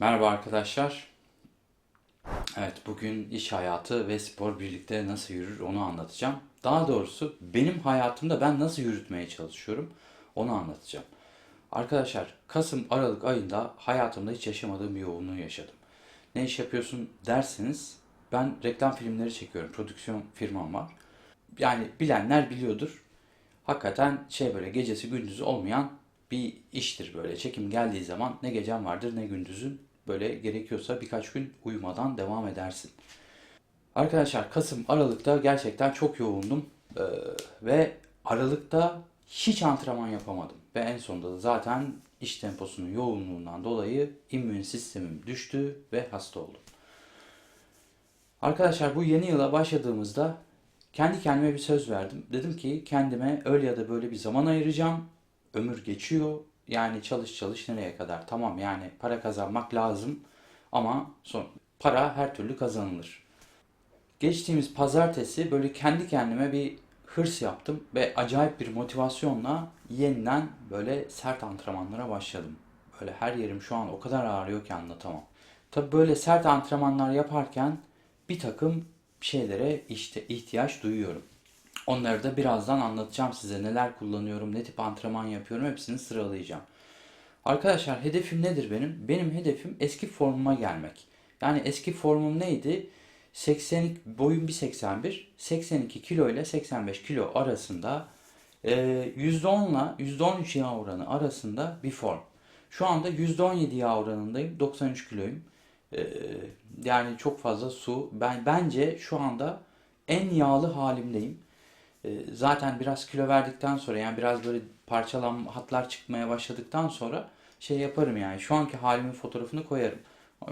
Merhaba arkadaşlar. Evet bugün iş hayatı ve spor birlikte nasıl yürür onu anlatacağım. Daha doğrusu benim hayatımda ben nasıl yürütmeye çalışıyorum onu anlatacağım. Arkadaşlar Kasım Aralık ayında hayatımda hiç yaşamadığım bir yoğunluğu yaşadım. Ne iş yapıyorsun derseniz ben reklam filmleri çekiyorum. Prodüksiyon firmam var. Yani bilenler biliyordur. Hakikaten şey böyle gecesi gündüzü olmayan bir iştir böyle. Çekim geldiği zaman ne gecen vardır ne gündüzün. Böyle gerekiyorsa birkaç gün uyumadan devam edersin. Arkadaşlar Kasım Aralık'ta gerçekten çok yoğundum. Ee, ve Aralık'ta hiç antrenman yapamadım. Ve en sonunda da zaten iş temposunun yoğunluğundan dolayı immün sistemim düştü ve hasta oldum. Arkadaşlar bu yeni yıla başladığımızda kendi kendime bir söz verdim. Dedim ki kendime öyle ya da böyle bir zaman ayıracağım. Ömür geçiyor. Yani çalış çalış nereye kadar? Tamam yani para kazanmak lazım ama son para her türlü kazanılır. Geçtiğimiz pazartesi böyle kendi kendime bir hırs yaptım ve acayip bir motivasyonla yeniden böyle sert antrenmanlara başladım. Böyle her yerim şu an o kadar ağrıyor ki anlatamam. Tabii böyle sert antrenmanlar yaparken bir takım şeylere işte ihtiyaç duyuyorum. Onları da birazdan anlatacağım size. Neler kullanıyorum, ne tip antrenman yapıyorum hepsini sıralayacağım. Arkadaşlar hedefim nedir benim? Benim hedefim eski formuma gelmek. Yani eski formum neydi? 80 boyum 1.81, 82 kilo ile 85 kilo arasında e, %10 ile %13 yağ oranı arasında bir form. Şu anda %17 yağ oranındayım. 93 kiloyum. E, yani çok fazla su. Ben bence şu anda en yağlı halimdeyim. E, zaten biraz kilo verdikten sonra yani biraz böyle parçalanma hatlar çıkmaya başladıktan sonra şey yaparım yani. Şu anki halimin fotoğrafını koyarım.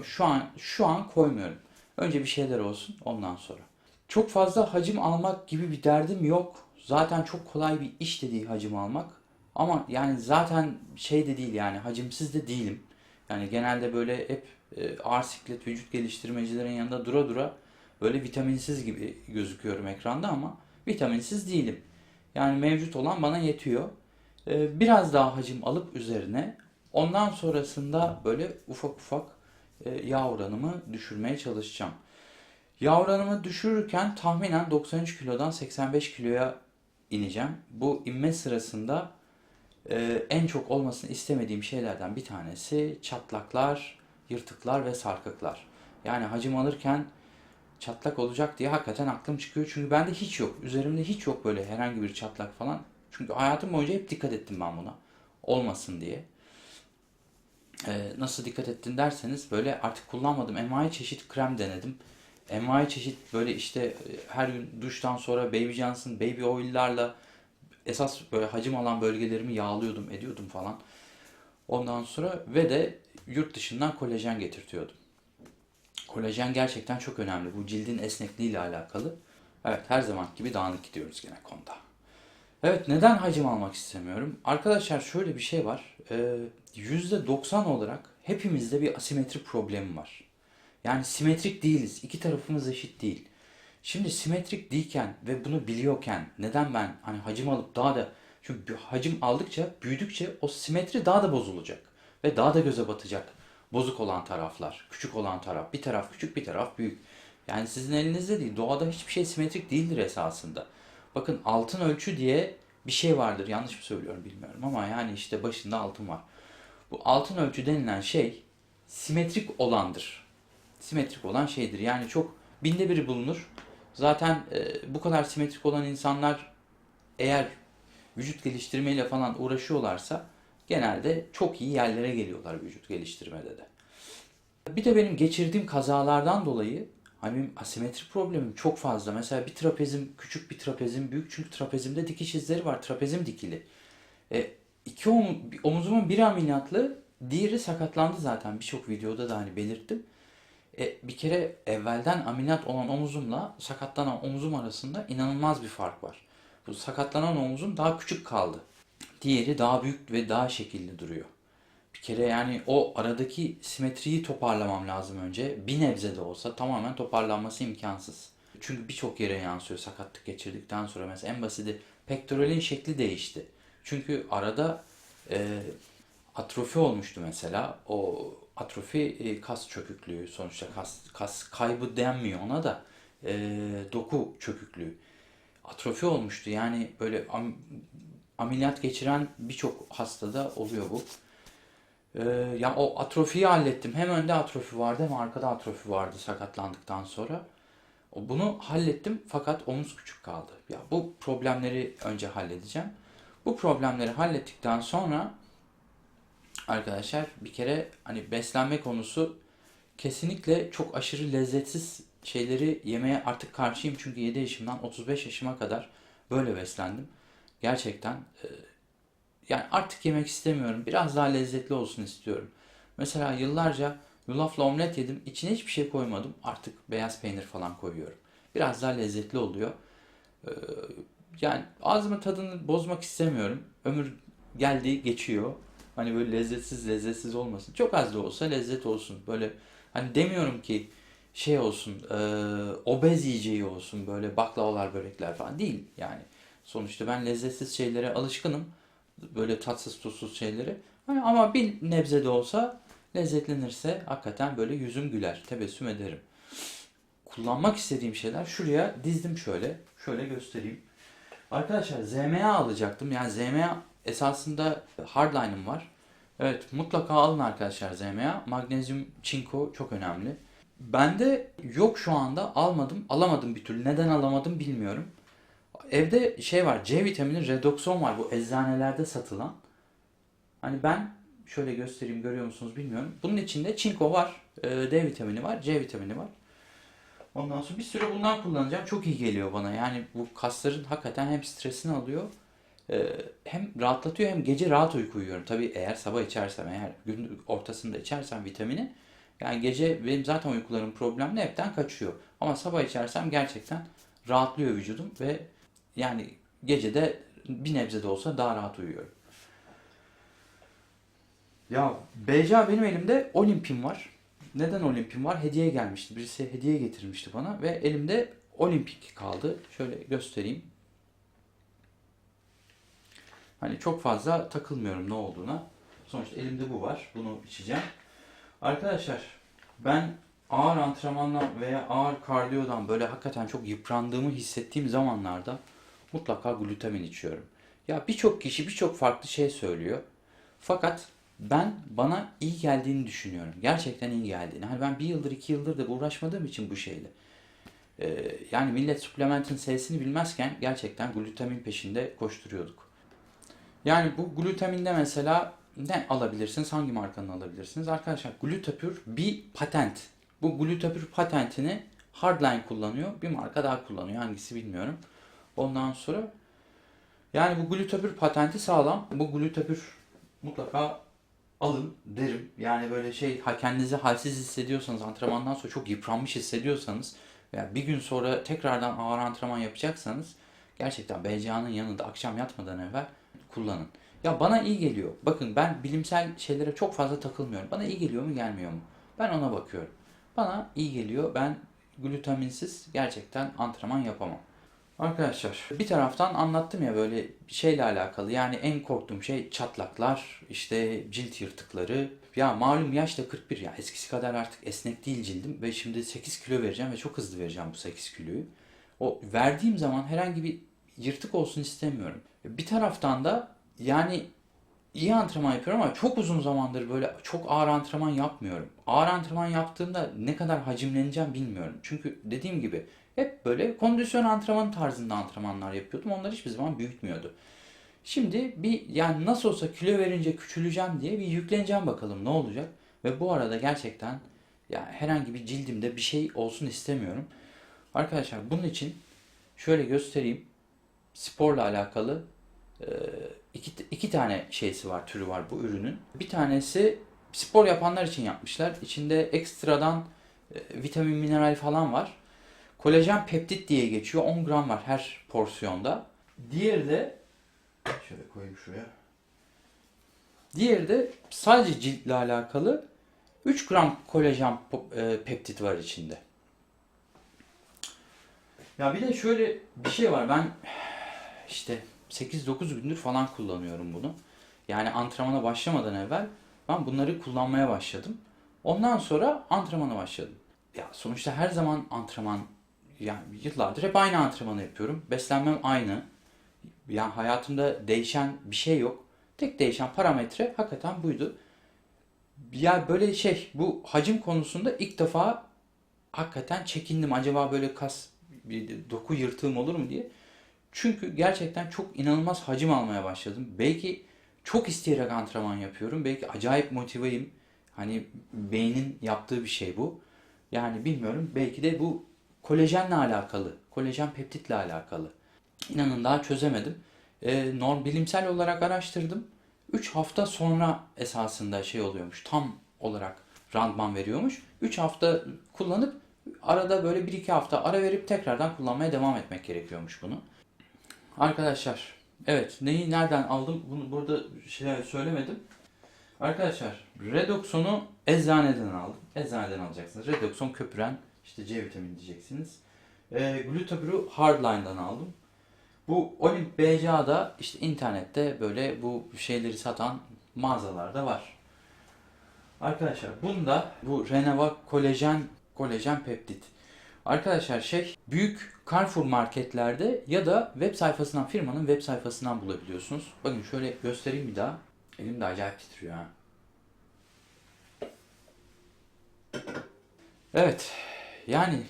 Şu an şu an koymuyorum. Önce bir şeyler olsun ondan sonra. Çok fazla hacim almak gibi bir derdim yok. Zaten çok kolay bir iş de değil hacim almak. Ama yani zaten şey de değil yani hacimsiz de değilim. Yani genelde böyle hep e, ağır siklet vücut geliştirmecilerin yanında dura dura böyle vitaminsiz gibi gözüküyorum ekranda ama vitaminsiz değilim. Yani mevcut olan bana yetiyor. E, biraz daha hacim alıp üzerine ondan sonrasında böyle ufak ufak e, yağ oranımı düşürmeye çalışacağım. Yağ oranımı düşürürken tahminen 93 kilodan 85 kiloya ineceğim. Bu inme sırasında e, en çok olmasını istemediğim şeylerden bir tanesi çatlaklar, yırtıklar ve sarkıklar. Yani hacim alırken çatlak olacak diye hakikaten aklım çıkıyor. Çünkü bende hiç yok. Üzerimde hiç yok böyle herhangi bir çatlak falan. Çünkü hayatım boyunca hep dikkat ettim ben buna. Olmasın diye. Ee, nasıl dikkat ettin derseniz böyle artık kullanmadım. Envai çeşit krem denedim. Envai çeşit böyle işte e, her gün duştan sonra Baby Johnson baby oil'larla esas böyle hacim alan bölgelerimi yağlıyordum, ediyordum falan. Ondan sonra ve de yurt dışından kolajen getirtiyordum. Kolajen gerçekten çok önemli. Bu cildin esnekliği ile alakalı. Evet her zaman gibi dağınık gidiyoruz gene konuda. Evet neden hacim almak istemiyorum? Arkadaşlar şöyle bir şey var. Ee, %90 olarak hepimizde bir asimetri problemi var. Yani simetrik değiliz. İki tarafımız eşit değil. Şimdi simetrik değilken ve bunu biliyorken neden ben hani hacim alıp daha da çünkü hacim aldıkça büyüdükçe o simetri daha da bozulacak ve daha da göze batacak. Bozuk olan taraflar, küçük olan taraf, bir taraf küçük bir taraf büyük. Yani sizin elinizde değil. Doğada hiçbir şey simetrik değildir esasında. Bakın altın ölçü diye bir şey vardır. Yanlış mı söylüyorum bilmiyorum ama yani işte başında altın var. Bu altın ölçü denilen şey simetrik olandır. Simetrik olan şeydir. Yani çok binde biri bulunur. Zaten e, bu kadar simetrik olan insanlar eğer vücut geliştirmeyle falan uğraşıyorlarsa genelde çok iyi yerlere geliyorlar vücut geliştirmede de. Bir de benim geçirdiğim kazalardan dolayı hani asimetri problemim çok fazla. Mesela bir trapezim küçük bir trapezim büyük çünkü trapezimde dikiş izleri var. Trapezim dikili. E, iki om, omuzumun bir ameliyatlı diğeri sakatlandı zaten birçok videoda da hani belirttim. E, bir kere evvelden ameliyat olan omuzumla sakatlanan omuzum arasında inanılmaz bir fark var. Bu sakatlanan omuzum daha küçük kaldı. Diğeri daha büyük ve daha şekilli duruyor. Bir kere yani o aradaki simetriyi toparlamam lazım önce. Bir nebze de olsa tamamen toparlanması imkansız. Çünkü birçok yere yansıyor sakatlık geçirdikten sonra. Mesela en basiti pektoralin şekli değişti. Çünkü arada e, atrofi olmuştu mesela. O atrofi e, kas çöküklüğü sonuçta kas, kas kaybı denmiyor ona da e, doku çöküklüğü. Atrofi olmuştu yani böyle am- ameliyat geçiren birçok hastada oluyor bu. E, ya o atrofiyi hallettim. Hem önde atrofi vardı hem arkada atrofi vardı sakatlandıktan sonra. Bunu hallettim fakat omuz küçük kaldı. Ya bu problemleri önce halledeceğim. Bu problemleri hallettikten sonra arkadaşlar bir kere hani beslenme konusu kesinlikle çok aşırı lezzetsiz şeyleri yemeye artık karşıyım. Çünkü 7 yaşımdan 35 yaşıma kadar böyle beslendim. Gerçekten e, yani artık yemek istemiyorum. Biraz daha lezzetli olsun istiyorum. Mesela yıllarca yulafla omlet yedim. İçine hiçbir şey koymadım. Artık beyaz peynir falan koyuyorum. Biraz daha lezzetli oluyor. Ee, yani ağzımın tadını bozmak istemiyorum. Ömür geldi geçiyor. Hani böyle lezzetsiz lezzetsiz olmasın. Çok az da olsa lezzet olsun. Böyle hani demiyorum ki şey olsun e, obez yiyeceği olsun böyle baklavalar börekler falan değil yani. Sonuçta ben lezzetsiz şeylere alışkınım. Böyle tatsız tuzsuz şeylere. Hani ama bir nebze de olsa lezzetlenirse hakikaten böyle yüzüm güler. Tebessüm ederim. Kullanmak istediğim şeyler şuraya dizdim şöyle. Şöyle göstereyim. Arkadaşlar ZMA alacaktım. Yani ZMA esasında hardline'ım var. Evet mutlaka alın arkadaşlar ZMA. Magnezyum, çinko çok önemli. Bende yok şu anda almadım. Alamadım bir türlü. Neden alamadım bilmiyorum. Evde şey var C vitamini Redoxon var bu eczanelerde satılan. Hani ben şöyle göstereyim görüyor musunuz bilmiyorum. Bunun içinde çinko var, e, D vitamini var, C vitamini var. Ondan sonra bir süre bundan kullanacağım. Çok iyi geliyor bana. Yani bu kasların hakikaten hem stresini alıyor e, hem rahatlatıyor hem gece rahat uyku uyuyorum. Tabii eğer sabah içersem, eğer gün ortasında içersem vitamini yani gece benim zaten uykularım problemli hepten kaçıyor. Ama sabah içersem gerçekten rahatlıyor vücudum ve yani gecede bir nebze de olsa daha rahat uyuyorum. Ya BCA benim elimde Olimpim var. Neden Olimpim var? Hediye gelmişti. Birisi hediye getirmişti bana ve elimde Olimpik kaldı. Şöyle göstereyim. Hani çok fazla takılmıyorum ne olduğuna. Sonuçta elimde bu var. Bunu içeceğim. Arkadaşlar ben ağır antrenmanla veya ağır kardiyodan böyle hakikaten çok yıprandığımı hissettiğim zamanlarda mutlaka glutamin içiyorum. Ya birçok kişi birçok farklı şey söylüyor. Fakat ben bana iyi geldiğini düşünüyorum. Gerçekten iyi geldiğini. Hani ben bir yıldır iki yıldır da uğraşmadığım için bu şeyle. Ee, yani millet suplementin sesini bilmezken gerçekten glutamin peşinde koşturuyorduk. Yani bu glutaminde mesela ne alabilirsiniz? Hangi markanın alabilirsiniz? Arkadaşlar Glutapure bir patent. Bu Glutapure patentini Hardline kullanıyor. Bir marka daha kullanıyor. Hangisi bilmiyorum. Ondan sonra yani bu Glutapure patenti sağlam. Bu Glutapure mutlaka alın derim. Yani böyle şey kendinizi halsiz hissediyorsanız antrenmandan sonra çok yıpranmış hissediyorsanız veya bir gün sonra tekrardan ağır antrenman yapacaksanız gerçekten BCA'nın yanında akşam yatmadan evvel kullanın. Ya bana iyi geliyor. Bakın ben bilimsel şeylere çok fazla takılmıyorum. Bana iyi geliyor mu gelmiyor mu? Ben ona bakıyorum. Bana iyi geliyor. Ben glutaminsiz gerçekten antrenman yapamam. Arkadaşlar bir taraftan anlattım ya böyle şeyle alakalı yani en korktuğum şey çatlaklar, işte cilt yırtıkları. Ya malum yaş da 41 ya eskisi kadar artık esnek değil cildim ve şimdi 8 kilo vereceğim ve çok hızlı vereceğim bu 8 kiloyu. O verdiğim zaman herhangi bir yırtık olsun istemiyorum. Bir taraftan da yani iyi antrenman yapıyorum ama çok uzun zamandır böyle çok ağır antrenman yapmıyorum. Ağır antrenman yaptığımda ne kadar hacimleneceğim bilmiyorum. Çünkü dediğim gibi hep böyle kondisyon antrenmanı tarzında antrenmanlar yapıyordum. Onlar hiçbir zaman büyütmüyordu. Şimdi bir yani nasıl olsa kilo verince küçüleceğim diye bir yükleneceğim bakalım ne olacak. Ve bu arada gerçekten ya herhangi bir cildimde bir şey olsun istemiyorum. Arkadaşlar bunun için şöyle göstereyim. Sporla alakalı iki, iki tane şeysi var, türü var bu ürünün. Bir tanesi spor yapanlar için yapmışlar. İçinde ekstradan vitamin, mineral falan var. Kolajen peptit diye geçiyor. 10 gram var her porsiyonda. Diğeri de şöyle koyayım şuraya. Diğeri de sadece ciltle alakalı 3 gram kolajen e, peptit var içinde. Ya bir de şöyle bir şey var. Ben işte 8-9 gündür falan kullanıyorum bunu. Yani antrenmana başlamadan evvel ben bunları kullanmaya başladım. Ondan sonra antrenmana başladım. Ya sonuçta her zaman antrenman, yani yıllardır hep aynı antrenmanı yapıyorum. Beslenmem aynı. Yani hayatımda değişen bir şey yok. Tek değişen parametre hakikaten buydu. Ya böyle şey bu hacim konusunda ilk defa hakikaten çekindim. Acaba böyle kas bir doku yırtığım olur mu diye. Çünkü gerçekten çok inanılmaz hacim almaya başladım. Belki çok isteyerek antrenman yapıyorum. Belki acayip motiveyim. Hani beynin yaptığı bir şey bu. Yani bilmiyorum. Belki de bu kolajenle alakalı. Kolajen peptitle alakalı. İnanın daha çözemedim. Ee, norm bilimsel olarak araştırdım. 3 hafta sonra esasında şey oluyormuş. Tam olarak randıman veriyormuş. 3 hafta kullanıp arada böyle 1-2 hafta ara verip tekrardan kullanmaya devam etmek gerekiyormuş bunu. Arkadaşlar, evet neyi nereden aldım bunu burada şey söylemedim. Arkadaşlar, Redoxon'u eczaneden aldım. Eczaneden alacaksınız. Redoxon köpüren işte C vitamini diyeceksiniz. E, Glutabür'ü Hardline'dan aldım. Bu Olimp BCA'da işte internette böyle bu şeyleri satan mağazalarda var. Arkadaşlar bunda bu Renova kolajen kolajen peptit. Arkadaşlar şey büyük Carrefour marketlerde ya da web sayfasından firmanın web sayfasından bulabiliyorsunuz. Bakın şöyle göstereyim bir daha. Elim de acayip titriyor ha. Evet. Yani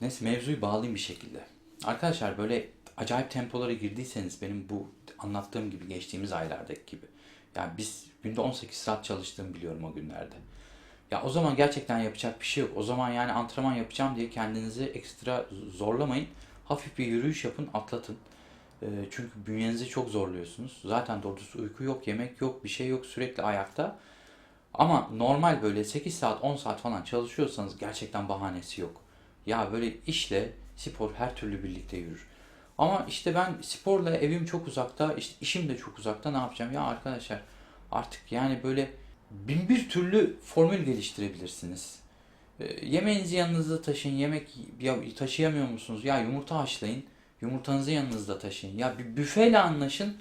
neyse mevzuyu bağlayayım bir şekilde. Arkadaşlar böyle acayip tempolara girdiyseniz benim bu anlattığım gibi geçtiğimiz aylardaki gibi. Yani biz günde 18 saat çalıştığımı biliyorum o günlerde. Ya o zaman gerçekten yapacak bir şey yok. O zaman yani antrenman yapacağım diye kendinizi ekstra zorlamayın. Hafif bir yürüyüş yapın, atlatın. Ee, çünkü bünyenizi çok zorluyorsunuz. Zaten doğrusu uyku yok, yemek yok, bir şey yok. Sürekli ayakta. Ama normal böyle 8 saat, 10 saat falan çalışıyorsanız gerçekten bahanesi yok. Ya böyle işle spor her türlü birlikte yürür. Ama işte ben sporla evim çok uzakta, işte işim de çok uzakta ne yapacağım? Ya arkadaşlar artık yani böyle bin bir türlü formül geliştirebilirsiniz. E, yemeğinizi yanınızda taşıyın. Yemek ya, taşıyamıyor musunuz? Ya yumurta haşlayın. Yumurtanızı yanınızda taşıyın. Ya bir büfeyle anlaşın.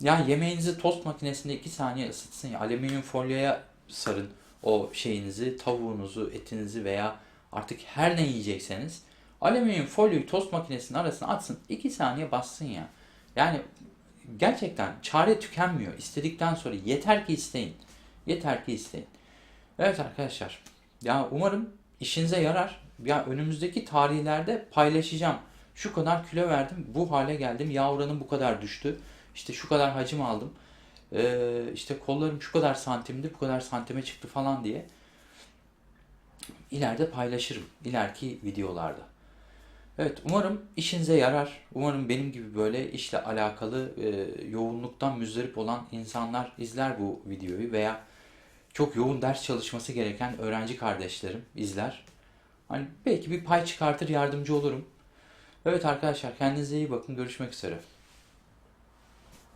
Ya yemeğinizi tost makinesinde 2 saniye ısıtsın. Ya alüminyum folyoya sarın o şeyinizi, tavuğunuzu, etinizi veya artık her ne yiyecekseniz alüminyum folyoyu tost makinesinin arasına atsın. 2 saniye bassın ya. Yani gerçekten çare tükenmiyor. İstedikten sonra yeter ki isteyin. Yeter ki isteyin. Evet arkadaşlar. Ya umarım işinize yarar. Ya önümüzdeki tarihlerde paylaşacağım. Şu kadar kilo verdim, bu hale geldim. Yağ bu kadar düştü. İşte şu kadar hacim aldım. Ee, işte kollarım şu kadar santimdi, bu kadar santime çıktı falan diye. İleride paylaşırım. ileriki videolarda. Evet, umarım işinize yarar. Umarım benim gibi böyle işle alakalı e, yoğunluktan müzdarip olan insanlar izler bu videoyu veya çok yoğun ders çalışması gereken öğrenci kardeşlerim izler. Hani belki bir pay çıkartır, yardımcı olurum. Evet arkadaşlar kendinize iyi bakın. Görüşmek üzere.